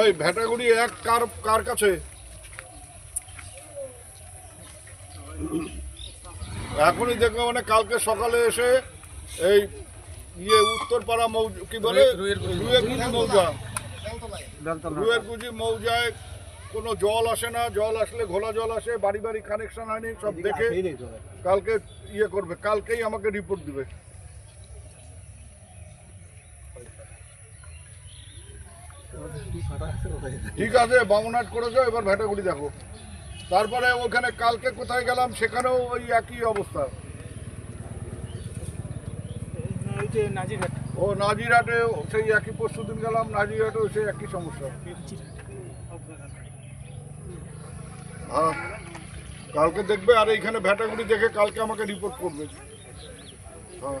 এই ভেটাগুড়ি এক কার কার কাছে? এখনই দেখবে মানে কালকে সকালে এসে এই ইয়ে উত্তরপাড়া মৌ কি বলে? মৌজা। রুয়ের মৌজায় কোনো জল আসে না জল আসলে ঘোলা জল আসে বাড়ি বাড়ি কানেকশন হয়নি সব দেখে কালকে ইয়ে করবে কালকেই আমাকে রিপোর্ট দিবে। ঠিক আছে বামুনহাট করেছ এবার ভেটাগুড়ি দেখো। তারপরে ওখানে কালকে কোথায় গেলাম সেখানেও ওই একই অবস্থা। ও নাজিরহাটে সেই একই পরশু দিন গেলাম নাজিরহাটেও সেই একই সমস্যা। হ্যাঁ কালকে দেখবে আর এইখানে ভেটাগুড়ি দেখে কালকে আমাকে রিপোর্ট করবে। হ্যাঁ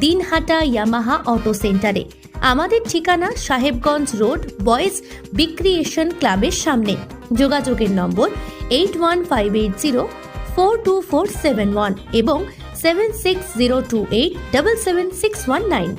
দিনহাটা ইয়ামাহা অটো সেন্টারে। আমাদের ঠিকানা সাহেবগঞ্জ রোড, বয়েজ বিক্রিয়েশন ক্লাবের সামনে। যোগাযোগের নম্বর eight one five eight zero four two four seven one এবং seven six zero two eight double seven six one nine